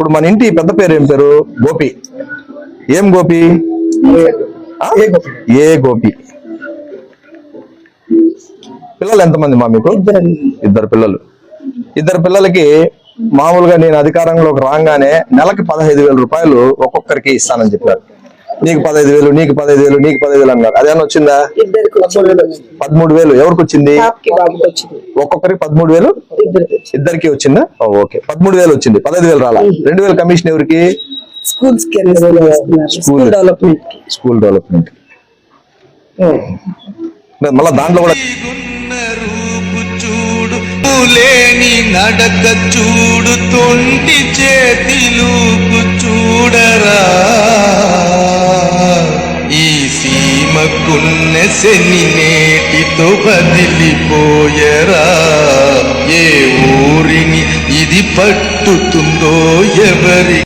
ఇప్పుడు మన ఇంటి పెద్ద పేరు ఏం పేరు? గోపి. ఏం గోపి? ఏ గోపి? పిల్లలు ఎంతమంది మా మీకు? ఇద్దరు పిల్లలు. ఇద్దరు పిల్లలకి మామూలుగా నేను అధికారంలోకి రాగానే నెలకి పదహైదు వేల రూపాయలు ఒక్కొక్కరికి ఇస్తానని చెప్పారు. నీకు పదహైదు వేలు నీకు పదహైదు వేలు నీకు పదహైదు వేలు అన్నారు. అదేమన్నా వచ్చిందా? పదమూడు వేలు. ఎవరికి వచ్చింది? పాపకి బాబుకి వచ్చింది. ఒక్కొక్కరికి పదమూడు వేలు? ఇద్దరికి వచ్చింది. ఓకే. పదమూడు వేలు వచ్చింది. పదహైదు వేలు రాలా? రెండు వేలు కమిషన్ ఎవరికి? స్కూల్స్కి వేస్తున్నారు. స్కూల్ డెవలప్మెంట్కి స్కూల్ డెవలప్మెంట్. మళ్ళీ దాంట్లో కూడా లేని నడక చూడు సీమకున్న శని నేటితో బదిలిపోయరా ఏ ఊరిని ఇది పట్టుతుందో ఎవరి